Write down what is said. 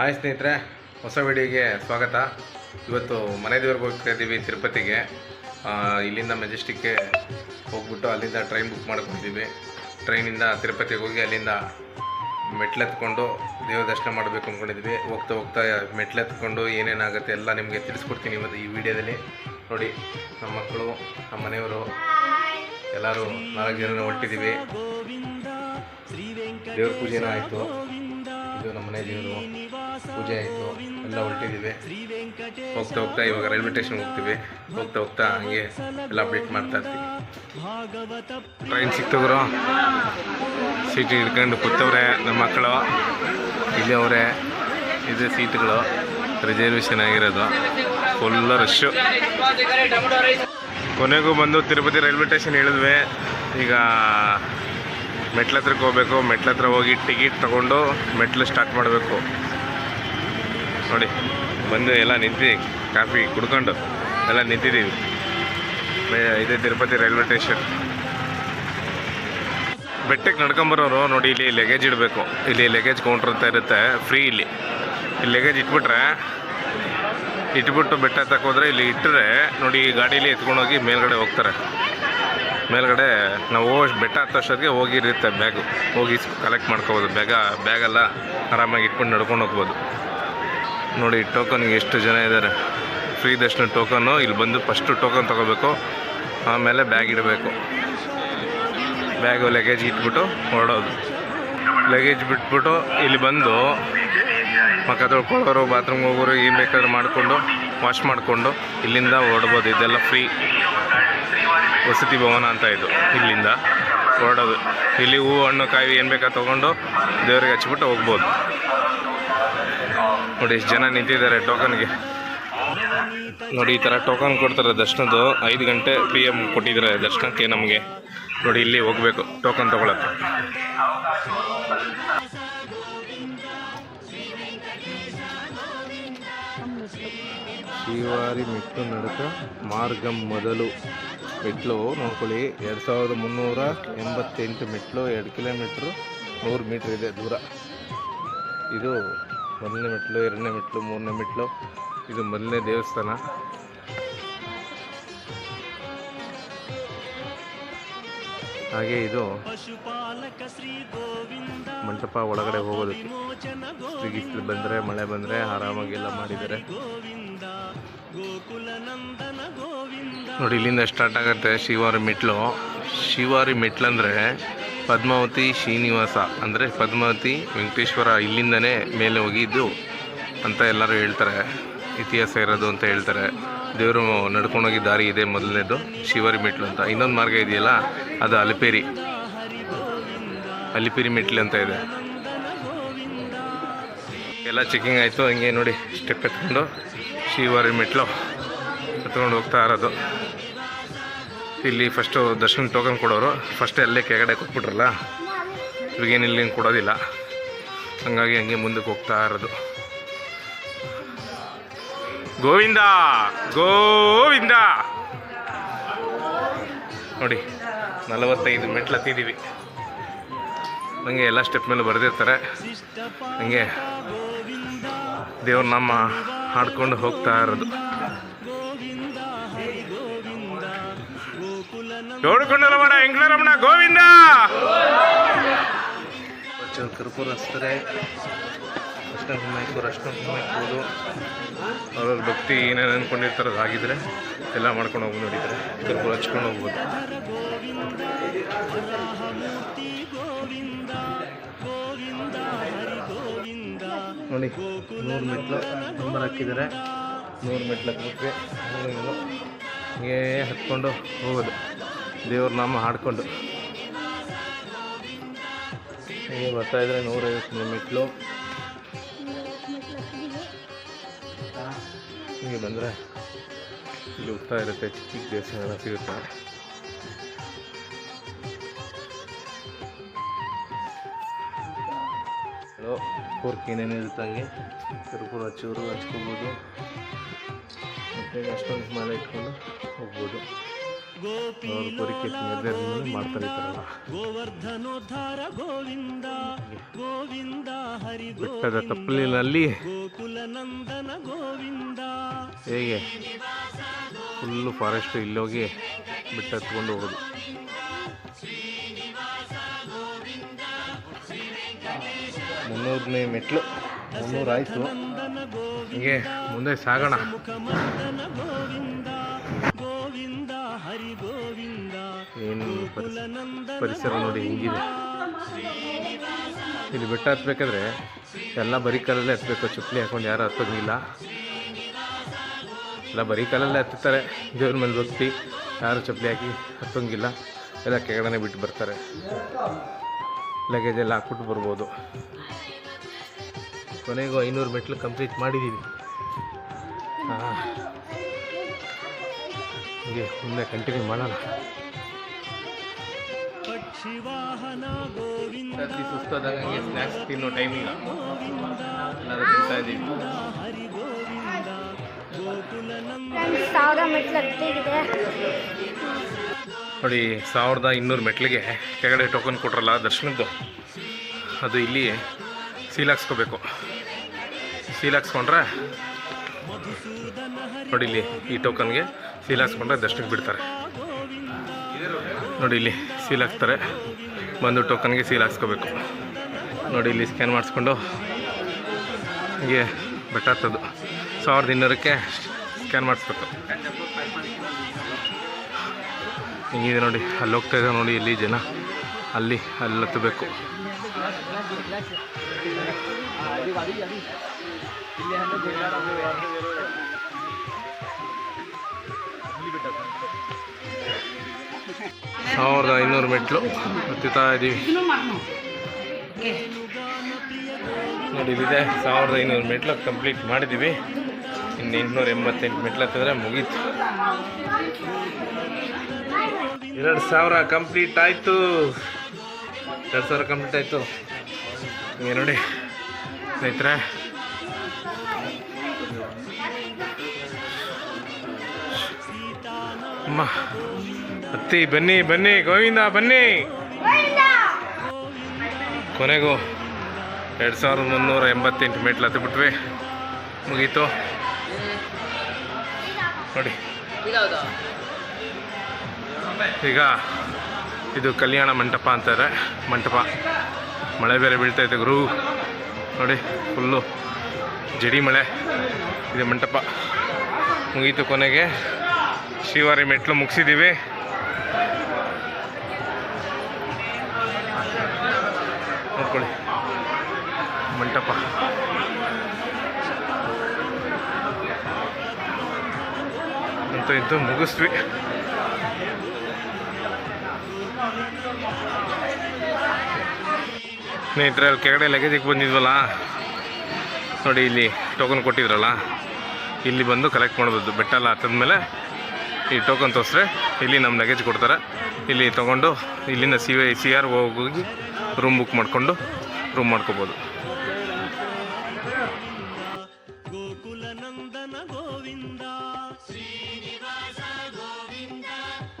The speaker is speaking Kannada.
ಹಾಯ್ ಸ್ನೇಹಿತರೆ, ಹೊಸ ವಿಡಿಯೋಗೆ ಸ್ವಾಗತ. ಇವತ್ತು ಮನೆ ದೇವ್ರಿಗೆ ಹೋಗ್ತಾ ಇದ್ದೀವಿ ತಿರುಪತಿಗೆ. ಇಲ್ಲಿಂದ ಮೆಜೆಸ್ಟಿಕ್ಗೆ ಹೋಗ್ಬಿಟ್ಟು ಅಲ್ಲಿಂದ ಟ್ರೈನ್ ಬುಕ್ ಮಾಡ್ಕೊಂಡಿದ್ದೀವಿ. ಟ್ರೈನಿಂದ ತಿರುಪತಿಗೆ ಹೋಗಿ ಅಲ್ಲಿಂದ ಮೆಟ್ಲೆತ್ಕೊಂಡು ದೇವ್ರ ದರ್ಶನ ಮಾಡಬೇಕು ಅಂದ್ಕೊಂಡಿದ್ವಿ ಹೋಗ್ತಾ ಹೋಗ್ತಾ ಮೆಟ್ಲೆತ್ಕೊಂಡು ಏನೇನಾಗುತ್ತೆ ಎಲ್ಲ ನಿಮಗೆ ತಿಳಿಸ್ಕೊಡ್ತೀನಿ ಇವತ್ತು ಈ ವಿಡಿಯೋದಲ್ಲಿ. ನೋಡಿ, ನಮ್ಮ ಮಕ್ಕಳು, ನಮ್ಮ ಮನೆಯವರು ಎಲ್ಲರೂ ನಾಲ್ಕು ಜನ ಹೊಟ್ಟಿದ್ದೀವಿ ದೇವ್ರ ಪೂಜೆನೂ ಆಯಿತು. ಇದು ನಮ್ಮ ಮನೆ ದೇವರು. ಪೂಜೆ ಆಯಿತು. ಎಲ್ಲ ಹೊರಟಿದ್ದೀವಿ. ಹೋಗ್ತಾ ಹೋಗ್ತಾ ಇವಾಗ ರೈಲ್ವೆ ಸ್ಟೇಷನ್ ಹೋಗ್ತೀವಿ. ಹೋಗ್ತಾ ಹೋಗ್ತಾ ಹಂಗೆ ಎಲ್ಲ ಅಪ್ಡೇಟ್ ಮಾಡ್ತಾ ಇರ್ತೀವಿ. ಟ್ರೈನ್ ಸಿಕ್ತವ್ರು. ಸೀಟ್ ಹಿಡ್ಕೊಂಡು ಕೂತವ್ರೆ ನಮ್ಮ ಮಕ್ಕಳು. ಇಲ್ಲಿ ಅವರೇ ಇದೆ ಸೀಟ್ಗಳು. ರಿಸರ್ವೇಷನ್ ಆಗಿರೋದು. ಫುಲ್ ರಶ್ಶು ಕೊನೆಗೂ ಬಂದು ತಿರುಪತಿ ರೈಲ್ವೆ ಸ್ಟೇಷನ್ ಇಳಿದ್ವಿ ಈಗ ಮೆಟ್ಲ ಹತ್ರಕ್ಕೆ ಹೋಗ್ಬೇಕು. ಮೆಟ್ಲ ಹತ್ರ ಹೋಗಿ ಟಿಕೆಟ್ ತೊಗೊಂಡು ಮೆಟ್ಲು ಸ್ಟಾರ್ಟ್ ಮಾಡಬೇಕು. ನೋಡಿ, ಬಂದು ಎಲ್ಲ ನಿಂತಿದ್ದೀವಿ ಕಾಫಿ ಕುಡ್ಕೊಂಡು ಎಲ್ಲ ನಿಂತಿದ್ದೀವಿ. ಇದು ತಿರುಪತಿ ರೈಲ್ವೆ ಸ್ಟೇಷನ್. ಬೆಟ್ಟಕ್ಕೆ ನಡ್ಕೊಂಬರೋರು ನೋಡಿ, ಇಲ್ಲಿ ಲಗೇಜ್ ಇಡಬೇಕು. ಇಲ್ಲಿ ಲಗೇಜ್ ಕೌಂಟ್ರ್ ಅಂತ ಇರುತ್ತೆ ಫ್ರೀ ಇಲ್ಲಿ. ಇಲ್ಲಿ ಲಗೇಜ್ ಇಟ್ಬಿಟ್ರೆ, ಇಟ್ಬಿಟ್ಟು ಬೆಟ್ಟ ತಕ್ಕೋದ್ರೆ ಇಲ್ಲಿ ಇಟ್ಟರೆ ನೋಡಿ, ಗಾಡೀಲಿ ಎತ್ಕೊಂಡೋಗಿ ಮೇಲ್ಗಡೆ ಹೋಗ್ತಾರೆ. ಮೇಲ್ಗಡೆ ನಾವು ಬೆಟ್ಟ ಹತ್ತೋಷ್ಟೊತ್ತಿಗೆ ಹೋಗಿರುತ್ತೆ ಬ್ಯಾಗು ಹೋಗಿ ಕಲೆಕ್ಟ್ ಮಾಡ್ಕೋಬೋದು. ಬ್ಯಾಗ ಬ್ಯಾಗೆಲ್ಲ ಆರಾಮಾಗಿ ಇಟ್ಕೊಂಡು ನಡ್ಕೊಂಡು ಹೋಗ್ಬೋದು. ನೋಡಿ ಟೋಕನ್ಗೆ ಎಷ್ಟು ಜನ ಇದ್ದಾರೆ? ಫ್ರೀ ದರ್ಶನ ಟೋಕನ್ನು ಇಲ್ಲಿ ಬಂದು ಫಸ್ಟು ಟೋಕನ್ ತೊಗೋಬೇಕು. ಆಮೇಲೆ ಬ್ಯಾಗ್ ಇಡಬೇಕು. ಬ್ಯಾಗು ಲಗೇಜ್ ಇಟ್ಬಿಟ್ಟು ಹೊರಡೋದು. ಲಗೇಜ್ ಬಿಟ್ಬಿಟ್ಟು ಇಲ್ಲಿ ಬಂದು ಮಕ್ಕ ತೊಳ್ಕೊಳ್ಳೋರು ಬಾತ್ರೂಮ್ಗೆ ಹೋಗೋರು, ಏನು ಬೇಕಾದ್ರೂ ಮಾಡಿಕೊಂಡು ವಾಶ್ ಮಾಡಿಕೊಂಡು ಇಲ್ಲಿಂದ ಹೊರಡ್ಬೋದು. ಇದೆಲ್ಲ ಫ್ರೀ ವಸತಿ ಭವನ ಅಂತ ಇದು, ಇಲ್ಲಿಂದ ಹೊರಡೋದು. ಇಲ್ಲಿ ಹೂವು, ಹಣ್ಣು, ಕಾಯಿ ಏನು ಬೇಕಾ ತೊಗೊಂಡು ದೇವರಿಗೆ ಹಚ್ಚಿಬಿಟ್ಟು ಹೋಗ್ಬೋದು. ನೋಡಿ ಎಷ್ಟು ಜನ ನಿಂತಿದ್ದಾರೆ ಟೋಕನ್ಗೆ. ನೋಡಿ, ಈ ಥರ ಟೋಕನ್ ಕೊಡ್ತಾರೆ ದರ್ಶನದ್ದು. ಐದು ಗಂಟೆ ಪಿ ಎಂ ಕೊಟ್ಟಿದ್ದಾರೆ ದರ್ಶನಕ್ಕೆ ನಮಗೆ. ನೋಡಿ, ಇಲ್ಲಿ ಹೋಗಬೇಕು ಟೋಕನ್ ತೊಗೊಳಕ್ಕೆ. ಶ್ರೀವಾರಿ ಮೆಟ್ಲು ನಡುಕ ಮಾರ್ಗಂ ಮೊದಲು ಮೆಟ್ಲು. ನೋಡ್ಕೊಳ್ಳಿ, ಎರಡು ಸಾವಿರದ ಮುನ್ನೂರ ಎಂಬತ್ತೆಂಟು ಮೆಟ್ಲು, ಎರಡು ಕಿಲೋಮೀಟ್ರು ನೂರು ಮೀಟ್ರ್ ಇದೆ ದೂರ. ಇದು ಮೊದಲನೇ ಮೆಟ್ಲು ಎರಡನೇ ಮೆಟ್ಲು ಮೂರನೇ ಮೆಟ್ಲು ಇದು ಮೊದಲನೇ ದೇವಸ್ಥಾನ. ಹಾಗೆ ಇದು ಮಂಟಪ ಒಳಗಡೆ ಹೋಗೋದು ಬಿಸಿಲು ಬಂದ್ರೆ, ಮಳೆ ಬಂದ್ರೆ ಆರಾಮಾಗಿ ಎಲ್ಲ ಮಾಡಿದ್ದಾರೆ. ನೋಡಿ, ಇಲ್ಲಿಂದ ಸ್ಟಾರ್ಟ್ ಆಗುತ್ತೆ ಶಿವಾರಿ ಮೆಟ್ಲು ಶಿವಾರಿ ಮೆಟ್ಲಂದ್ರೆ ಪದ್ಮಾವತಿ ಶ್ರೀನಿವಾಸ ಅಂದರೆ ಪದ್ಮಾವತಿ ವೆಂಕಟೇಶ್ವರ ಇಲ್ಲಿಂದನೇ ಮೇಲೆ ಹೋಗಿದ್ದು ಅಂತ ಎಲ್ಲರೂ ಹೇಳ್ತಾರೆ. ಇತಿಹಾಸ ಇರೋದು ಅಂತ ಹೇಳ್ತಾರೆ. ದೇವರು ನಡ್ಕೊಂಡೋಗಿ ದಾರಿ ಇದೆ ಮೊದಲನೇದು, ಶಿವರಿ ಮೆಟ್ಲು ಅಂತ. ಇನ್ನೊಂದು ಮಾರ್ಗ ಇದೆಯಲ್ಲ, ಅದು ಅಲಿಪೇರಿ. ಅಲಿಪೇರಿ ಮೆಟ್ಲು ಅಂತ ಇದೆ. ಎಲ್ಲ ಚೆಕಿಂಗ್ ಆಯಿತು, ಹಂಗೆ ನೋಡಿ ಸ್ಟೆಪ್ ಎತ್ಕೊಂಡು ಶಿವರಿ ಮೆಟ್ಲು ಎತ್ಕೊಂಡು ಹೋಗ್ತಾ ಇರೋದು. ಇಲ್ಲಿ ಫಸ್ಟು ದರ್ಶನ ಟೋಕನ್ ಕೊಡೋರು. ಫಸ್ಟ್ ಅಲ್ಲೇ ಕೆಳಗಡೆ ಕೊಟ್ಬಿಟ್ರಲ್ಲ? ಇವಾಗೇನು ಇಲ್ಲಿ ಕೊಡೋದಿಲ್ಲ. ಹಂಗಾಗಿ ಹಂಗೆ ಮುಂದಕ್ಕೆ ಹೋಗ್ತಾ ಇರೋದು. ಗೋವಿಂದ! ಗೋವಿಂದ! ನೋಡಿ, ನಲವತ್ತೈದು ಮೆಟ್ಲು ಹತ್ತಿದ್ದೀವಿ ಹಂಗೆ ಎಲ್ಲ ಸ್ಟೆಪ್ ಮೇಲೆ ಬರೆದಿರ್ತಾರೆ. ಹಂಗೆ ದೇವ್ರ ನಮ್ಮ ಹಾಡ್ಕೊಂಡು ಹೋಗ್ತಾ ಇರೋದು. ನೋಡಿಕೊಂಡಲ್ಲ ಮಾಡ ಹೆಂಗ್ಲರಮಣ ಗೋವಿಂದ ಕರ್ಪೂರ ಹಚ್ತಾರೆ. ಅಷ್ಟೊಂದು ಕುಂಕುಮ ಅರ್ಶನ ಕುಂಕುಮ ಇಕ್ಬೋದು ಅವ್ರವ್ರ ಭಕ್ತಿ ಏನೇನು ಅಂದ್ಕೊಂಡಿರ್ತಾರೆ ಅದಾಗಿದ್ರೆ ಎಲ್ಲ ಮಾಡ್ಕೊಂಡು ಹೋಗಿ ನೋಡಿದರೆ ಕರ್ಪೂರ ಹಚ್ಕೊಂಡು ಹೋಗ್ಬೋದು. ನೋಡಿ ನೂರು ಮೆಟ್ಲು ನಂಬರ್ ಹಾಕಿದ್ದಾರೆ. ನೂರು ಮೆಟ್ಲು ನೂರು ಹಿಂಗೆ ಹತ್ಕೊಂಡು ಹೋಗೋದು. ದೇವ್ರ ನಾಮ ಹಾಡ್ಕೊಂಡು. ಹಿಂಗೆ ಬರ್ತಾ ಇದ್ರೆ ನೂರೈವತ್ತು ಮೆಟ್ಲು ಹೀಗೆ ಬಂದರೆ ಇಲ್ಲಿ ಹೋಗ್ತಾ ಇರುತ್ತೆ ಚಿಕ್ಕ ಚಿಕ್ಕ ದೇವಸ್ಥಾನ ಸಿಗುತ್ತೆ ಕೋರ್ಕ್ ಏನೇನು ಇರುತ್ತೆ ಹಂಗೆ? ಕರ್ಪೂರ ಹಚ್ಚೂರು ಹಚ್ಕೋಬೋದು. ಮತ್ತು ಅಷ್ಟೊಂದು ಮಾಲೆ ಇಟ್ಕೊಂಡು ಹೋಗ್ಬೋದು. ಥರ ಎಲ್ಲ. ಗೋವರ್ಧನೋದ್ಧಾರ ಗೋವಿಂದ ಗೋವಿಂದ ಹರಿ ಬೆಟ್ಟದ ತಪ್ಪಲಿನಲ್ಲಿ ಗೋಕುಲ ನಂದನ ಗೋವಿಂದ. ಹೇಗೆ? ಫುಲ್ಲು ಫಾರೆಸ್ಟ್ ಇಲ್ಲೋಗಿ ಬೆಟ್ಟ ಹತ್ಕೊಂಡು ಹೋಗೋದು. ಮುನ್ನೂರನೇ ಮೆಟ್ಲು. ಮುನ್ನೂರು ಆಯಿತು ಹೀಗೆ ಮುಂದೆ ಸಾಗೋಣ. ಏನು ಪರಿಸರ ನೋಡಿ ಹಿಂಗಿದೆ. ಇಲ್ಲಿ ಬೆಟ್ಟ ಹತ್ಬೇಕಾದ್ರೆ ಎಲ್ಲ ಬರೀ ಕಾಲಲ್ಲೇ ಹತ್ಬೇಕು. ಚಪ್ಪಲಿ ಹಾಕೊಂಡು ಯಾರು ಹತ್ತೋಂಗಿಲ್ಲ ಎಲ್ಲ ಬರೀ ಕಾಲಲ್ಲೇ ಹತ್ತುತ್ತಾರೆ ದೇವ್ರ ಮೇಲೆ ಭಕ್ತಿ. ಯಾರು ಚಪ್ಪಲಿ ಹಾಕಿ ಹತ್ತೋಂಗಿಲ್ಲ. ಎಲ್ಲ ಕೆಳಗಡೆ ಬಿಟ್ಟು ಬರ್ತಾರೆ. ಲಗೇಜ್ ಎಲ್ಲ ಹಾಕ್ಬಿಟ್ಟು ಬರ್ಬೋದು. ಕೊನೆಗೂ ಐನೂರು ಮೆಟ್ಲು ಕಂಪ್ಲೀಟ್ ಮಾಡಿದ್ದೀವಿ ಹಾಂ. ಹೀಗೆ ಮುಂದೆ ಕಂಟಿನ್ಯೂ ಮಾಡೋಣ. ರಾತ್ರಿ ಸುಸ್ತಾದಾಗ ಹಂಗೆ ಸ್ನ್ಯಾಕ್ಸ್ ತಿನ್ನೋ ಟೈಮಿಂಗ್ ಎಲ್ಲರೂ ತಿಂತಾ ಇದ್ದೀವಿ. ಹರಿ ಗೋವಿಂದ. ಗೋಕುಲ ನಂದ ಫ್ರೆಂಡ್ಸ್ ಸಾವಿರ ಮೆಟ್ಲು ಹತ್ತಿಗಿದೆ. ನೋಡಿ ಸಾವಿರದ ಇನ್ನೂರು ಮೆಟ್ಲಿಗೆ ಕೆಳಗಡೆ ಟೋಕನ್ ಕೊಟ್ರಲ್ಲ ದರ್ಶನದ್ದು. ಅದು ಇಲ್ಲಿ ಸೀಲ್ ಹಾಕ್ಸ್ಕೋಬೇಕು. ಸೀಲ್ ಹಾಕ್ಸ್ಕೊಂಡ್ರೆ ನೋಡಿ ಇಲ್ಲಿ ಈ ಟೋಕನ್ಗೆ ಸೀಲ್ ಹಾಕ್ಸ್ಕೊಂಡ್ರೆ ದರ್ಶನಕ್ಕೆ ಬಿಡ್ತಾರೆ. ನೋಡಿ ಇಲ್ಲಿ. ಸೀಲ್ ಹಾಕ್ತಾರೆ. ಬಂದು ಟೋಕನ್ಗೆ ಸೀಲ್ ಹಾಕ್ಸ್ಕೋಬೇಕು. ನೋಡಿ ಇಲ್ಲಿ ಸ್ಕ್ಯಾನ್ ಮಾಡಿಸ್ಕೊಂಡು ಹೀಗೆ ಬೆಟ್ಟ ಹತ್ತೋದು ಸಾವಿರದ ಇನ್ನೂರಕ್ಕೆ ಸ್ಕ್ಯಾನ್ ಮಾಡಿಸ್ಬೇಕು. ಹಿಂಗಿದೆ ನೋಡಿ, ಅಲ್ಲಿ ಹೋಗ್ತಾ ಇದ್ದಾರೆ ನೋಡಿ ಇಲ್ಲಿ ಜನ. ಅಲ್ಲಿ ಅಲ್ಲಿ ಹತ್ತಬೇಕು. ಸಾವಿರದ ಐನೂರು ಮೆಟ್ಲು. ಹತ್ತುತ್ತಾ ಇದ್ದೀವಿ ನೋಡಿ ಸಾವಿರದ ಐನೂರು ಮೆಟ್ಲು ಕಂಪ್ಲೀಟ್ ಮಾಡಿದ್ದೀವಿ. ಇನ್ನು ಎಂಟುನೂರ ಎಂಬತ್ತೆಂಟು ಮೆಟ್ಲು ಹತ್ತಿದ್ರೆ ಮುಗೀತು. ಎರಡು ಸಾವಿರ ಕಂಪ್ಲೀಟ್ ಆಯಿತು. ಎರಡು ಸಾವಿರ ಕಂಪ್ಲೀಟ್ ಆಯಿತು. ಹಿಂಗೆ ನೋಡಿ, ಸ್ನೇಹಿತರೆ. ಅಮ್ಮ. ಹತ್ತಿ, ಬನ್ನಿ ಬನ್ನಿ, ಗೋವಿಂದ, ಬನ್ನಿ. ಕೊನೆಗೂ ಎರಡು ಸಾವಿರದ ಮುನ್ನೂರ ಎಂಬತ್ತೆಂಟು ಮೆಟ್ಲು ಹತ್ತಿಬಿಟ್ವಿ ಮುಗೀತು. ನೋಡಿ. ಈಗ ಇದು ಕಲ್ಯಾಣ ಮಂಟಪ ಅಂತಾರೆ ಮಂಟಪ. ಮಳೆ ಬೇರೆ ಬೀಳ್ತೈತೆ ಗುರು. ನೋಡಿ ಫುಲ್ಲು ಜಡಿ ಮಳೆ. ಇದು ಮಂಟಪ. ಮುಗೀತು ಕೊನೆಗೆ. ಶ್ರೀವಾರಿ ಮೆಟ್ಲು ಮುಗಿಸಿದ್ದೀವಿ ನೋಡ್ಕೊಳ್ಳಿ ಮಂಟಪ. ಅಂತ ಇದ್ದು ಮುಗಿಸ್ವಿ. ಸ್ನೇಹಿತರೆ, ಅಲ್ಲಿ ಕೆಳಗಡೆ ಲಗೇಜಿಗೆ ಬಂದಿದ್ವಲ್ಲ? ನೋಡಿ, ಇಲ್ಲಿ ಟೋಕನ್ ಕೊಟ್ಟಿದ್ರಲ್ಲ? ಇಲ್ಲಿ ಬಂದು ಕಲೆಕ್ಟ್ ಮಾಡ್ಬೋದು ಬೆಟ್ಟ ಎಲ್ಲ ಹತ್ತದ್ಮೇಲೆ. ಈ ಟೋಕನ್ ತೋರಿಸ್ರೆ ಇಲ್ಲಿ ನಮ್ಮ ಲಗೇಜ್ ಕೊಡ್ತಾರೆ. ಇಲ್ಲಿ ತೊಗೊಂಡು ಇಲ್ಲಿಂದ ಸಿ ಸಿ ಆರ್ ಹೋಗಿ ರೂಮ್ ಬುಕ್ ಮಾಡಿಕೊಂಡು ರೂಮ್ ಮಾಡ್ಕೋಬೋದು.